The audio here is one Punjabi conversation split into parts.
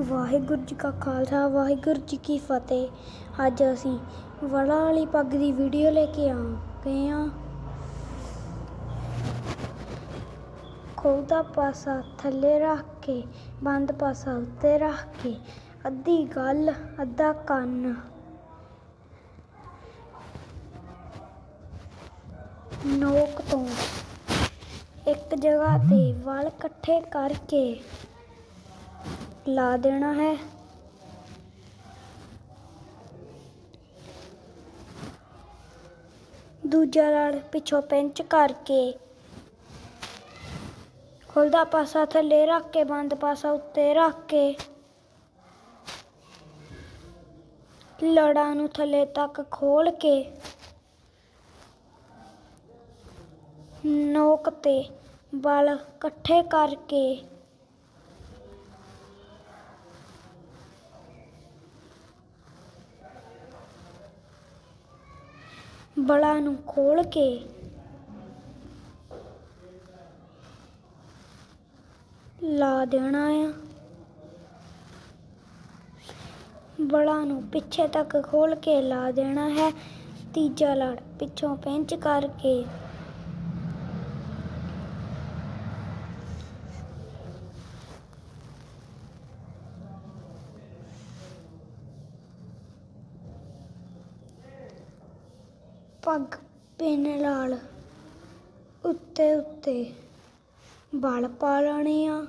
ਵਾਹਿਗੁਰੂ ਜੀ ਕਾ ਖਾਲਸਾ, ਵਾਹਿਗੁਰੂ ਜੀ ਕੀ ਫਤਿਹ। ਅੱਜ ਅਸੀਂ ਵਲਾਂ ਵਾਲੀ ਪੱਗ ਦੀ ਵੀਡੀਓ ਲੈ ਕੇ ਆ ਗਏ ਆ ਖੋਲਦਾ ਪਾਸਾ ਥੱਲੇ ਰੱਖ ਕੇ, ਬੰਦ ਪਾਸਾ ਉੱਤੇ ਰੱਖ ਕੇ, ਅੱਧੀ ਗੱਲ, ਅੱਧਾ ਕੰਨ। ਨੋਕ ਤੋਂ ਇੱਕ ਜਗ੍ਹਾ ਤੇ ਵਲ ਇਕੱਠੇ ਕਰਕੇ ਲਾ ਦੇਣਾ ਹੈ। ਦੂਜਾ ਲੜ ਪਿੱਛੋਂ ਪਿੰਚ ਕਰਕੇ ਖੁੱਲਦਾ ਪਾਸਾ ਥੱਲੇ ਰੱਖ ਕੇ, ਬੰਦ ਪਾਸਾ ਉੱਤੇ ਰੱਖ ਕੇ ਲੜਾਂ ਨੂੰ ਥੱਲੇ ਤੱਕ ਖੋਲ ਕੇ ਨੋਕ ਤੇ ਵਾਲ ਇਕੱਠੇ ਕਰਕੇ ਬਲਾਂ ਨੂੰ ਖੋਲ ਕੇ। ਲਾ ਦੇਣਾ ਆ। ਬਲਾਂ ਨੂੰ ਪਿੱਛੇ ਤੱਕ ਖੋਲ ਕੇ ਲਾ ਦੇਣਾ ਹੈ। ਤੀਜਾ ਲੜ ਪਿੱਛੋਂ ਪਿੰਚ ਕਰਕੇ। ਪੱਗ ਪਿੰਨ ਨਾਲ ਉੱਤੇ ਉੱਤੇ ਬਲ ਪਾ ਲੈਣੇ ਆ।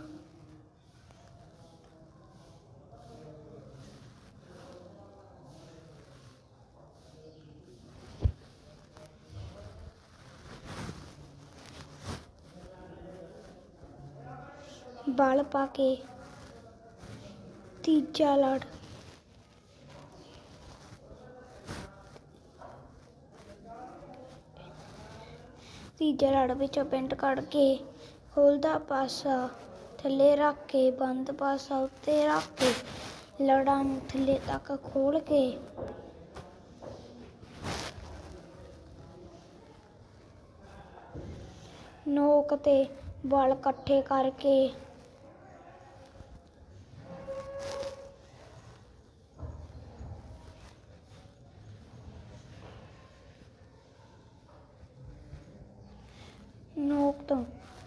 ਬਲ ਪਾ ਕੇ ਤੀਜਾ ਲੜ। ਤੀਜਾ ਲੜ ਵਿੱਚੋਂ ਪਿੰਡ ਕੱਢ ਕੇ ਖੋਲਦਾ ਪਾਸਾ, ਥੱਲੇ ਰੱਖ ਕੇ, ਬੰਦ ਪਾਸਾ ਉੱਤੇ ਰੱਖ ਕੇ, ਲੜਾਂ ਨੂੰ ਥੱਲੇ ਤੱਕ ਖੋਲ ਕੇ। ਨੋਕ ਤੇ ਬਲ ਇਕੱਠੇ ਕਰਕੇ ਤੋਂ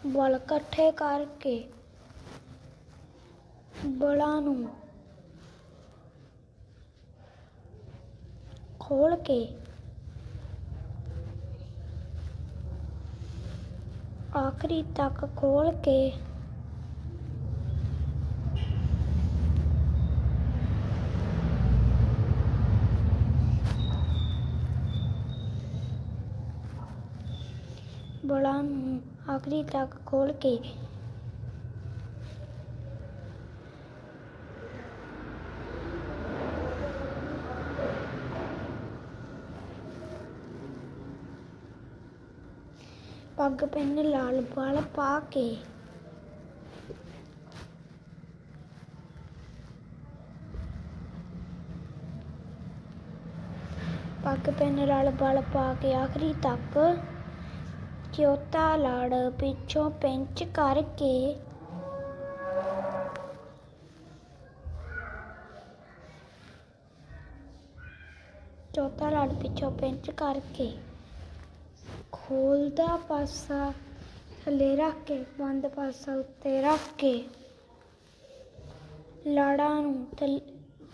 ਵਾਲ ਇਕੱਠੇ ਕਰਕੇ ਬਲਾਂ ਨੂੰ ਖੋਲ ਕੇ ਆਖਰੀ ਤੱਕ ਖੋਲ ਕੇ ਬਲਾਂ ਨੂੰ ਆਖਰੀ ਤੱਕ ਖੋਲ ਕੇ। ਪੱਗ ਪਿੰਨ ਲਾਲ ਬਲ ਪਾ ਕੇ। ਪੱਗ ਪਿੰਨ ਲਾਲ ਬਲ ਪਾ ਕੇ ਆਖਰੀ ਤੱਕ। ਚੌਥਾ ਲੜ ਪਿੱਛੋਂ ਪਿੰਚ ਕਰਕੇ। ਚੌਥਾ ਲੜ ਪਿੱਛੋਂ ਪਿੰਚ ਕਰਕੇ। ਖੋਲਦਾ ਪਾਸਾ, ਥੱਲੇ ਰੱਖ ਕੇ, ਬੰਦ ਪਾਸਾ ਉੱਤੇ ਰੱਖ ਕੇ। ਲੜਾਂ ਨੂੰ ਥੱਲੇ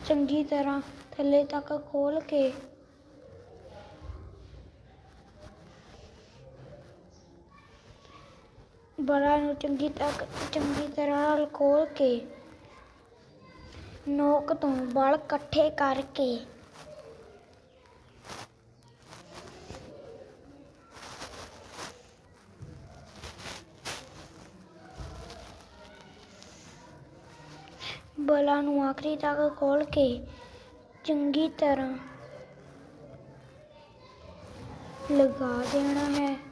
ਚੰਗੀ ਤਰ੍ਹਾਂ ਥੱਲੇ ਤੱਕ ਖੋਲ ਕੇ ਬਲਾਂ ਨੂੰ ਚੰਗੀ ਤੱਕ ਚੰਗੀ ਤਰ੍ਹਾਂ ਖੋਲ ਕੇ, ਨੋਕ ਤੋਂ ਬਲ ਇਕੱਠੇ ਕਰਕੇ। ਬਲਾਂ ਨੂੰ ਆਖਰੀ ਤੱਕ ਖੋਲ ਕੇ ਚੰਗੀ ਤਰ੍ਹਾਂ ਲਗਾ ਦੇਣਾ ਹੈ।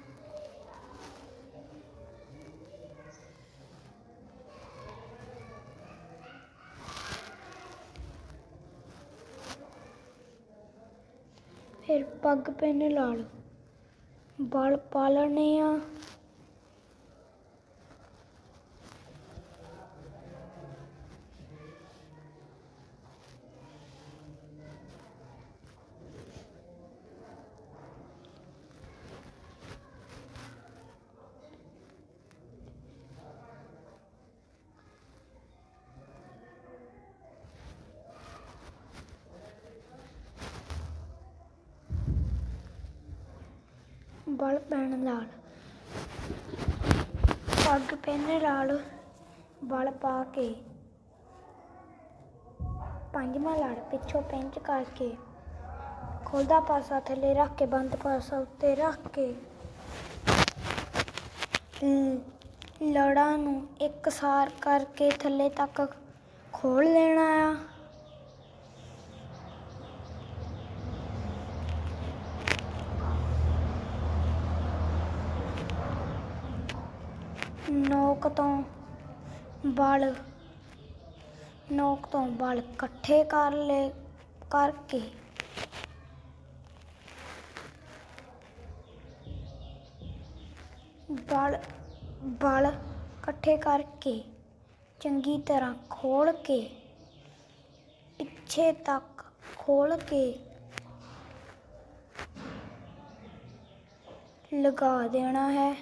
ਪੱਗ ਪਿੰਨ ਲਾਲ। ਬਲ ਪਾ ਆ। ਬਲ ਪੈਣ ਨਾਲ। ਪੱਗ ਪਹਿਨਣ ਨਾਲ ਬਲ ਪਾ ਕੇ ਪੰਜਵਾਂ ਲੜ ਪਿੱਛੋਂ ਪਿੰਚ ਕਰਕੇ ਖੋਲਦਾ ਪਾਸਾ ਥੱਲੇ ਰੱਖ ਕੇ, ਬੰਦ ਪਾਸਾ ਉੱਤੇ ਰੱਖ ਕੇ। ਲੜਾਂ ਨੂੰ ਇੱਕਸਾਰ ਕਰਕੇ ਥੱਲੇ ਤੱਕ ਖੋਲ ਲੈਣਾ ਆ। ਨੋਕ ਤੋਂ ਬਲ, ਨੋਕ ਤੋਂ ਬਲ ਇਕੱਠੇ ਕਰ ਲੈ, ਕਰਕੇ। ਬਲ ਬਲ ਇਕੱਠੇ ਕਰਕੇ, ਚੰਗੀ ਤਰ੍ਹਾਂ ਖੋਲ ਕੇ, ਪਿੱਛੇ ਤੱਕ ਖੋਲ ਕੇ ਲਗਾ ਦੇਣਾ ਹੈ।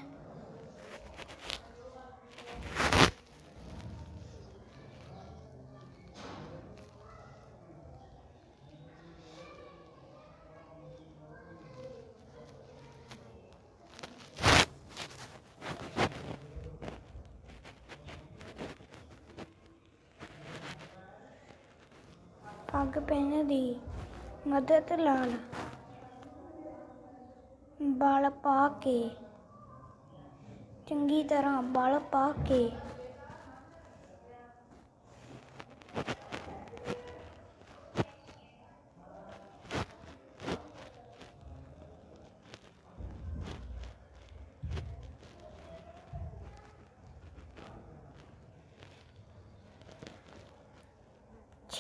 ਪੱਗ ਪਹਿਨਣ ਦੀ ਮਦਦ ਨਾਲ ਬਲ ਪਾ ਕੇ ਚੰਗੀ ਤਰ੍ਹਾਂ ਬਲ ਪਾ ਕੇ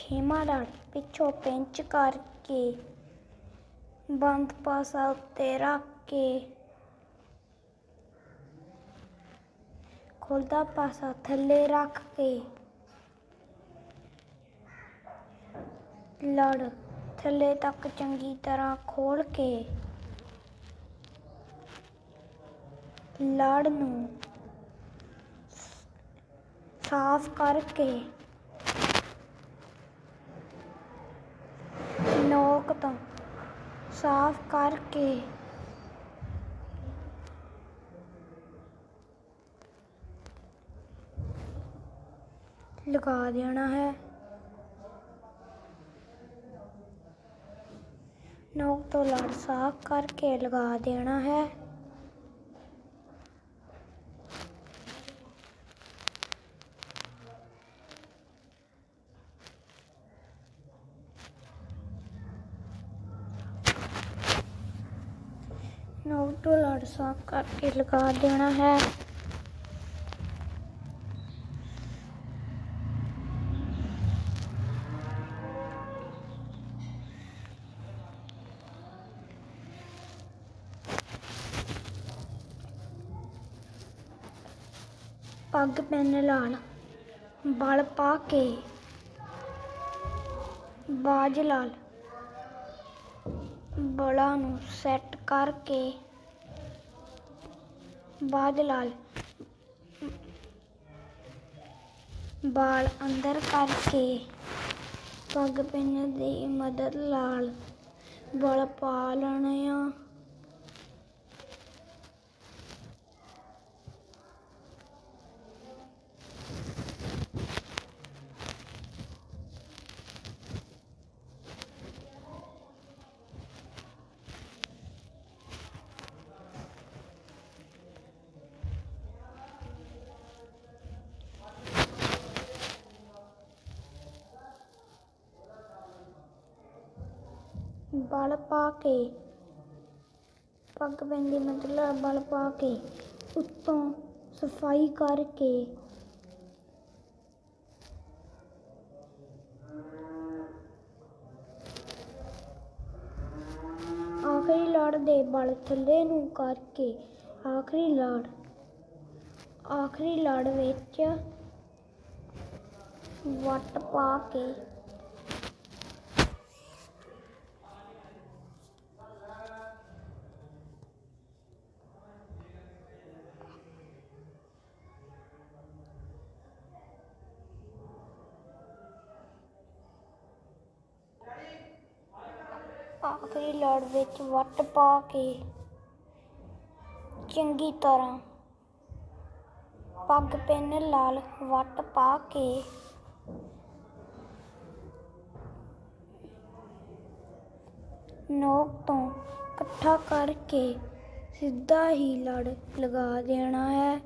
ਖੇਮਾ ਲੜ ਪਿੱਛੋਂ ਪਿੰਚ ਕਰਕੇ, ਬੰਦ ਪਾਸਾ ਉੱਤੇ ਰੱਖ ਕੇ, ਖੁੱਲਦਾ ਪਾਸਾ ਥੱਲੇ ਰੱਖ ਕੇ, ਲੜ ਥੱਲੇ ਤੱਕ ਚੰਗੀ ਤਰ੍ਹਾਂ ਖੋਲ ਕੇ, ਲੜ ਨੂੰ ਸਾਫ਼ ਕਰਕੇ ਨੋਕ ਤੋਂ ਸਾਫ਼ ਕਰਕੇ ਲਗਾ ਦੇਣਾ ਹੈ ਨੋਕ ਤੋਂ ਲੜ ਸਾਫ਼ ਕਰਕੇ ਲਗਾ ਦੇਣਾ ਹੈ ਨੋਕ ਤੋਂ ਲੜ ਸਾਫ਼ ਲਗਾ ਦੇਣਾ ਹੈ। ਪੱਗ ਪੈਨ ਨਾਲ ਬਲ ਪਾ ਕੇ, ਬਾਜ ਲਾਲ, ਬਲਾਂ ਨੂੰ ਸੈੱਟ ਕਰਕੇ ਬਾਜ ਲਾਲ। ਬਾਲ ਅੰਦਰ ਕਰਕੇ ਪੱਗ ਪਿੰਨ ਦੀ ਮਦਦ ਨਾਲ ਬਲ ਪਾ ਲੈਣੇ ਆ। ਬਲ ਪਾ ਕੇ, ਪੱਗ ਪੈਨ ਦੀ ਬਲ ਪਾ ਕੇ, ਉੱਤੋਂ ਸਫ਼ਾਈ ਕਰਕੇ। ਆਖਰੀ ਲੜ ਦੇ ਬਲ ਥੱਲੇ ਨੂੰ ਕਰਕੇ, ਆਖਰੀ ਲੜ ਆਖਰੀ ਲੜ ਵਿੱਚ ਵੱਟ ਪਾ ਕੇ। ਆਖਰੀ ਲੜ ਵਿੱਚ ਵੱਟ ਪਾ ਕੇ ਚੰਗੀ ਤਰ੍ਹਾਂ ਪੱਗ ਪਿੰਨ ਲਾਲ ਵੱਟ ਪਾ ਕੇ ਨੋਕ ਤੋਂ ਇਕੱਠਾ ਕਰਕੇ ਸਿੱਧਾ ਹੀ ਲੜ ਲਗਾ ਦੇਣਾ ਹੈ।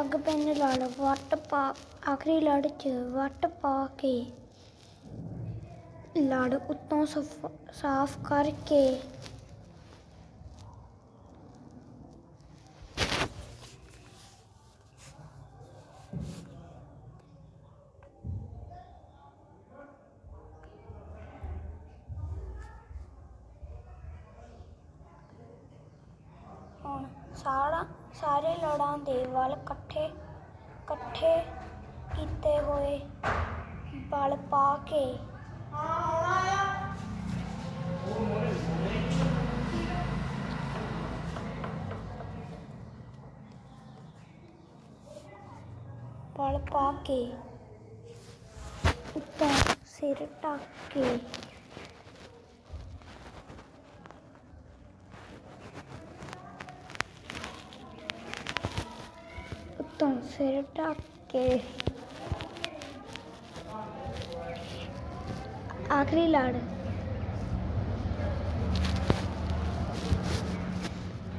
ਪੱਗ ਪਿੰਨ ਲੜ, ਵੱਟ ਪਾ, ਆਖਰੀ ਲੜ 'ਚ ਵੱਟ ਪਾ ਕੇ ਲੜ ਉੱਤੋਂ ਸਫ- ਸਾਫ਼ ਕਰਕੇ ਹੁਣ ਸਾਰਾ ਸਾਰੇ ਲੜਾਂ ਦੇ ਵੱਲ ਇਕੱਠੇ ਇਕੱਠੇ ਕੀਤੇ ਹੋਏ ਬਲ ਪਾ ਕੇ। ਬਲ ਪਾ ਕੇ ਉੱਤੋਂ ਸਿਰ ਢੱਕ ਕੇ। ਉੱਤੋਂ ਸਿਰ ਢੱਕ ਆਖਰੀ ਲੜ।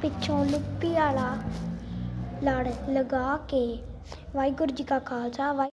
ਪਿੱਛੋਂ ਲੁੱਪੀ ਵਾਲਾ ਲੜ ਲਗਾ ਕੇ ਵਾਹਿਗੁਰੂ ਜੀ ਕਾ ਖਾਲਸਾ ਵਾਹਿ